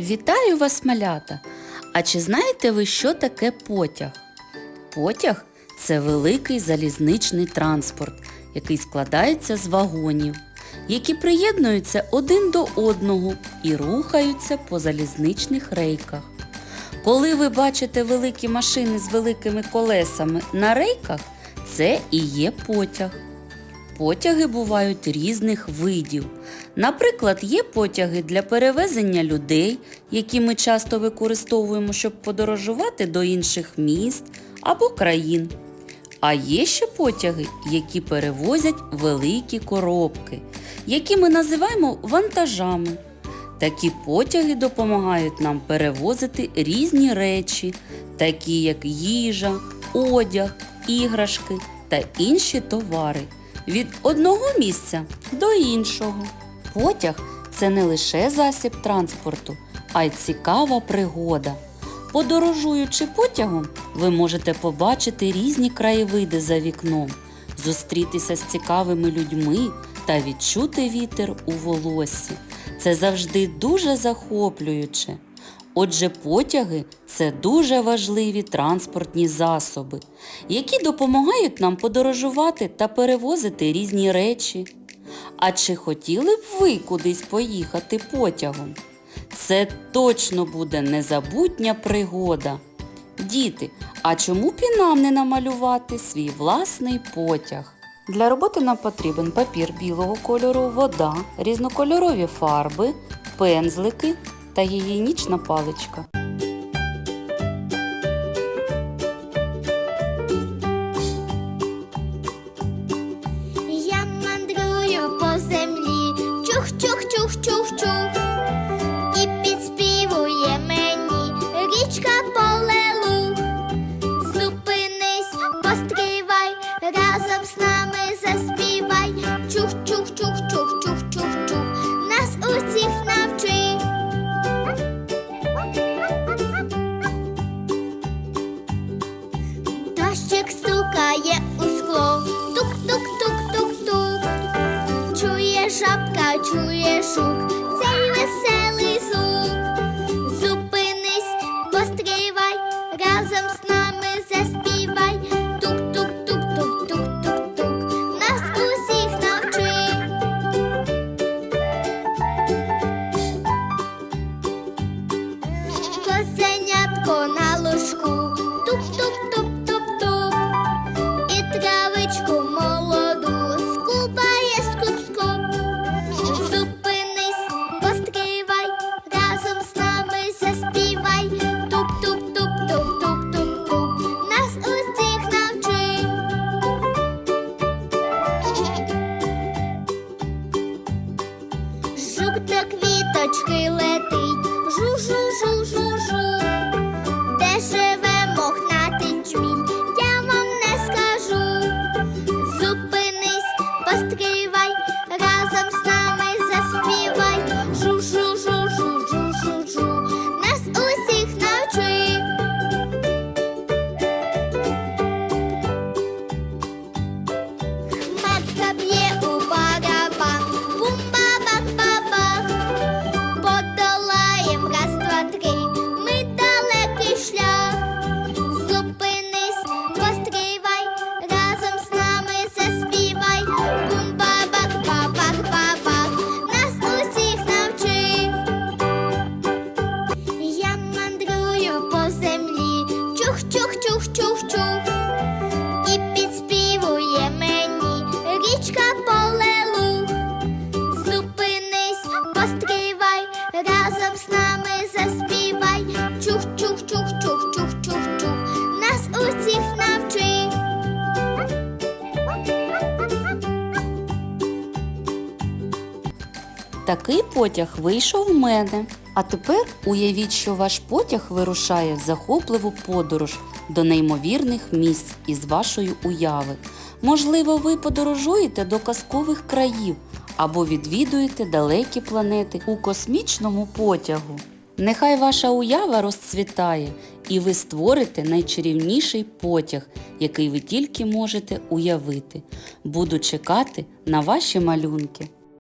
Вітаю вас, малята! А чи знаєте ви, що таке потяг? Потяг це великий залізничний транспорт, який складається з вагонів, які приєднуються один до одного і рухаються по залізничних рейках. Коли ви бачите великі машини з великими колесами на рейках, це і є потяг. Потяги бувають різних видів. Наприклад, є потяги для перевезення людей, які ми часто використовуємо, щоб подорожувати до інших міст або країн. А є ще потяги, які перевозять великі коробки, які ми називаємо вантажами. Такі потяги допомагають нам перевозити різні речі, такі як їжа, одяг, іграшки та інші товари від одного місця до іншого. Потяг це не лише засіб транспорту, а й цікава пригода. Подорожуючи потягом, ви можете побачити різні краєвиди за вікном, зустрітися з цікавими людьми та відчути вітер у волоссі. Це завжди дуже захоплююче. Отже, потяги це дуже важливі транспортні засоби, які допомагають нам подорожувати та перевозити різні речі. А чи хотіли б ви кудись поїхати потягом? Це точно буде незабутня пригода. Діти, а чому б і нам не намалювати свій власний потяг? Для роботи нам потрібен папір білого кольору, вода, різнокольорові фарби, пензлики та гігієнічна паличка. Я мандрую по землі, чух-чух-чух-чух-чух. Дощик стукає у скло, тук-тук-тук-тук-тук. Чує жабка, чує жук, цей веселий звук. Зупинись, постривай, разом з нами заспівай. Тук-тук-тук-тук-тук-тук-тук. Нас усіх навчи. Козенятко на ложку, чух-чух-чух-чух-чух. І підспівує мені річка полелу. Зупинись, постривай, разом з нами заспівай. Чух-чух-чух-чух-чух-чух-чух. Нас усіх навчи. Такий потяг вийшов в мене. А тепер уявіть, що ваш потяг вирушає в захопливу подорож до неймовірних місць із вашої уяви. Можливо, ви подорожуєте до казкових країв або відвідуєте далекі планети у космічному потягу. Нехай ваша уява розцвітає, і ви створите найчарівніший потяг, який ви тільки можете уявити. Буду чекати на ваші малюнки.